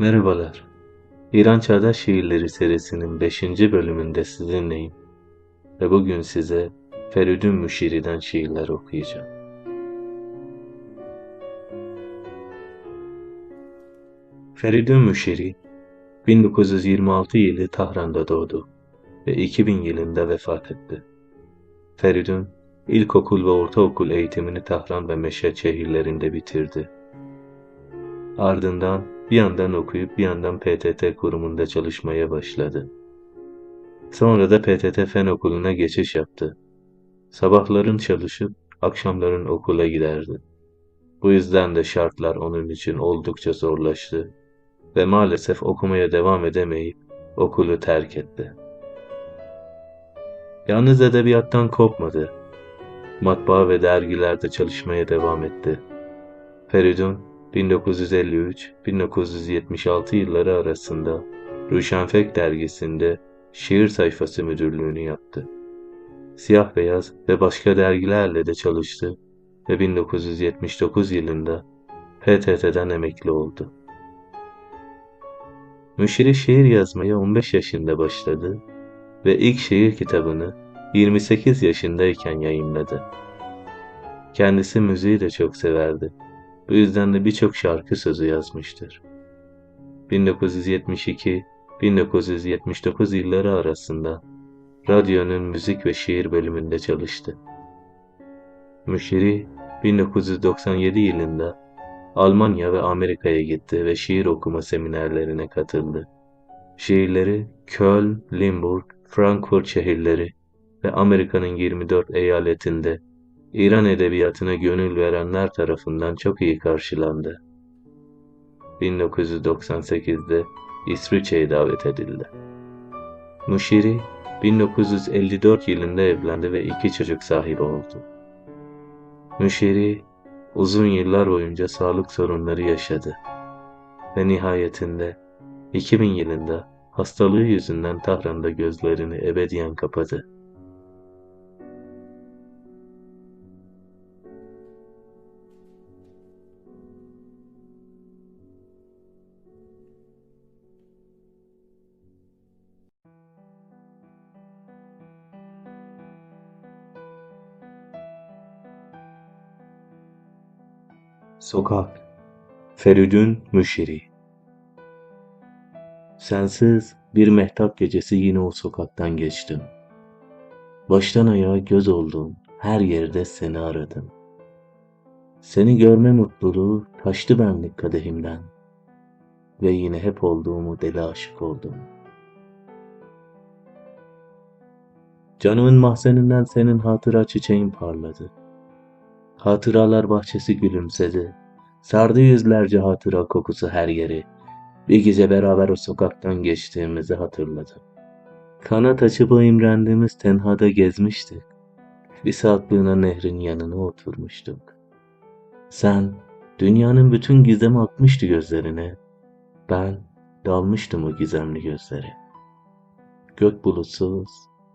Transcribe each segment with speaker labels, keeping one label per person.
Speaker 1: Merhabalar. İran Çağdaş Şiirleri serisinin 5. bölümünde sizinleyim ve bugün size Feridun Müşiri'den şiirler okuyacağım. Feridun Müşiri 1926 yılı Tahran'da doğdu ve 2000 yılında vefat etti. Feridun ilkokul ve ortaokul eğitimini Tahran ve Meşhed şehirlerinde bitirdi. Ardından bir yandan okuyup bir yandan PTT kurumunda çalışmaya başladı. Sonra da PTT Fen Okulu'na geçiş yaptı. Sabahların çalışıp akşamların okula giderdi. Bu yüzden de şartlar onun için oldukça zorlaştı ve maalesef okumaya devam edemeyip okulu terk etti. Yalnız edebiyattan kopmadı. Matbaa ve dergilerde çalışmaya devam etti. Feridun 1953-1976 yılları arasında Ruşenfek dergisinde şiir sayfası müdürlüğünü yaptı. Siyah beyaz ve başka dergilerle de çalıştı ve 1979 yılında PTT'den emekli oldu. Müşiri şiir yazmaya 15 yaşında başladı ve ilk şiir kitabını 28 yaşındayken yayınladı. Kendisi müziği de çok severdi. Bu yüzden de birçok şarkı sözü yazmıştır. 1972-1979 yılları arasında radyonun müzik ve şiir bölümünde çalıştı. Müşiri 1997 yılında Almanya ve Amerika'ya gitti ve şiir okuma seminerlerine katıldı. Şiirleri Köln, Limburg, Frankfurt şehirleri ve Amerika'nın 24 eyaletinde İran edebiyatına gönül verenler tarafından çok iyi karşılandı. 1998'de İsviçre'ye davet edildi. Muşiri 1954 yılında evlendi ve iki çocuk sahibi oldu. Müşiri uzun yıllar boyunca sağlık sorunları yaşadı ve nihayetinde 2000 yılında hastalığı yüzünden Tahran'da gözlerini ebediyen kapadı. Sokak Feridun Müşiri Sensiz bir mehtap gecesi yine o sokaktan geçtim. Baştan ayağa göz oldum, her yerde seni aradım. Seni görme mutluluğu taştı benlik kadehimden. Ve yine hep olduğumu deli aşık oldum. Canımın mahzeninden senin hatıra çiçeğin parladı. Hatıralar bahçesi gülümsedi. Sardı yüzlerce hatıra kokusu her yeri. Bir gece beraber o sokaktan geçtiğimizi hatırladım. Kanat açıp o imrendiğimiz tenhada gezmiştik. Bir saklığına nehrin yanına oturmuştuk. Sen, dünyanın bütün gizemi akmıştı gözlerine. Ben, dalmıştım o gizemli gözlere. Gök bulutsuz,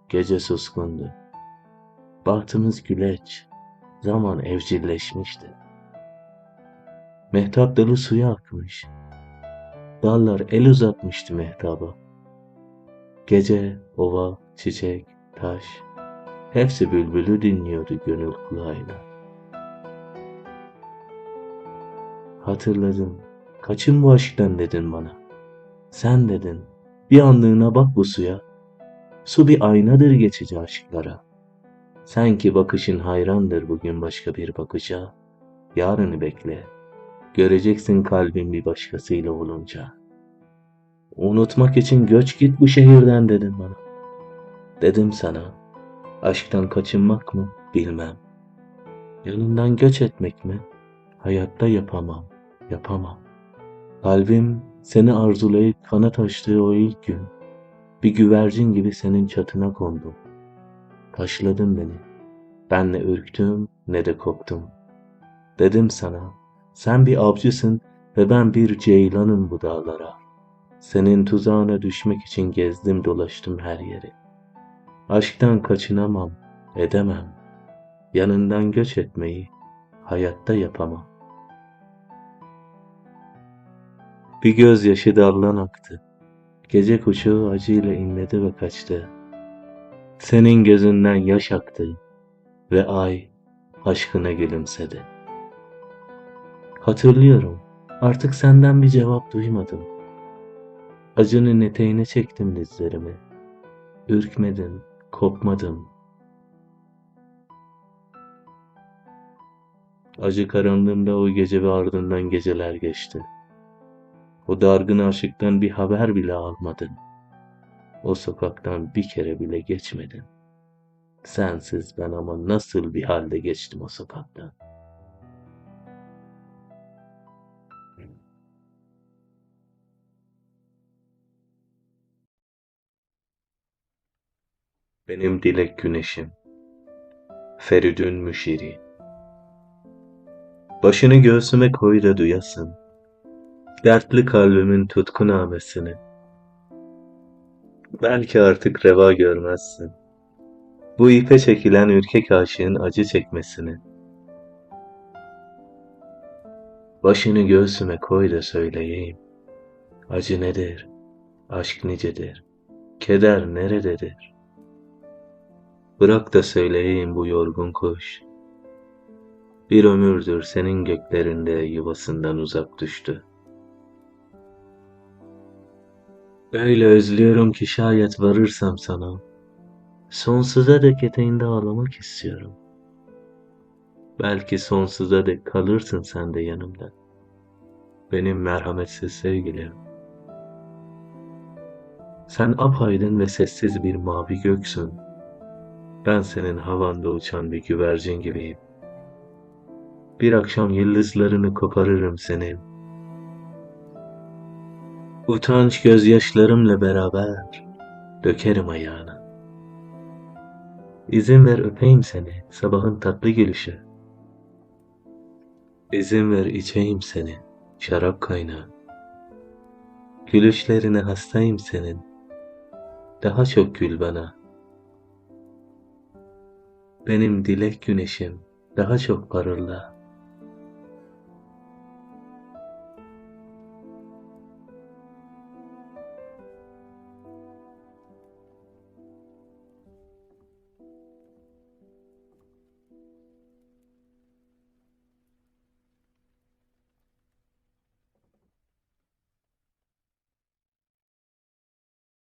Speaker 1: gece suskundu. Bahtımız güleç, zaman evcilleşmişti. Mehtap dalı suya akmış. Dallar el uzatmıştı mehtaba. Gece, ova, çiçek, taş, hepsi bülbülü dinliyordu gönül kulağıyla. Hatırladım, kaçın bu aşktan dedin bana. Sen dedin, bir anlığına bak bu suya. Su bir aynadır geçici aşklara. Sen ki bakışın hayrandır bugün başka bir bakışa. Yarını bekle. Göreceksin kalbin bir başkasıyla olunca. Unutmak için göç git bu şehirden dedin bana. Dedim sana, aşktan kaçınmak mı bilmem. Yanından göç etmek mi? Hayatta yapamam, yapamam. Kalbim seni arzulayıp kanat açtığı o ilk gün, bir güvercin gibi senin çatına kondum. Taşladın beni. Ben ne ürktüm ne de korktum. Dedim sana, sen bir avcısın ve ben bir ceylanım bu dağlara. Senin tuzağına düşmek için gezdim dolaştım her yeri. Aşktan kaçınamam, edemem. Yanından göç etmeyi hayatta yapamam. Bir gözyaşı dallan aktı. Gece kuşu acıyla inledi ve kaçtı. Senin gözünden yaş aktı ve ay aşkına gülümsedi. Hatırlıyorum, artık senden bir cevap duymadım. Acının eteğine çektim dizlerimi. Ürkmedim, kopmadım. Acı karanlığında o gece ve ardından geceler geçti. O dargın aşıktan bir haber bile almadın. O sokaktan bir kere bile geçmedin. Sensiz ben ama nasıl bir halde geçtim o sokaktan. Benim dilek güneşim, Feridün müşiri. Başını göğsüme koy da duyasın, dertli kalbimin tutku namesini. Belki artık reva görmezsin, bu ipe çekilen ürkek aşığın acı çekmesini. Başını göğsüme koy da söyleyeyim, acı nedir, aşk nicedir, keder nerededir? Bırak da söyleyeyim bu yorgun kuş. Bir ömürdür senin göklerinde yuvasından uzak düştü. Öyle özlüyorum ki şayet varırsam sana, sonsuza dek eteğinde ağlamak istiyorum. Belki sonsuza dek kalırsın sen de yanımda. Benim merhametsiz sevgilim. Sen apaydın ve sessiz bir mavi göksün. Ben senin havanda uçan bir güvercin gibiyim. Bir akşam yıldızlarını koparırım senin. Utanç gözyaşlarımla beraber dökerim ayağına. İzin ver öpeyim seni sabahın tatlı gülüşü. İzin ver içeyim seni şarap kaynağı. Gülüşlerine hastayım senin. Daha çok gül bana. Benim dilek güneşim daha çok parılda.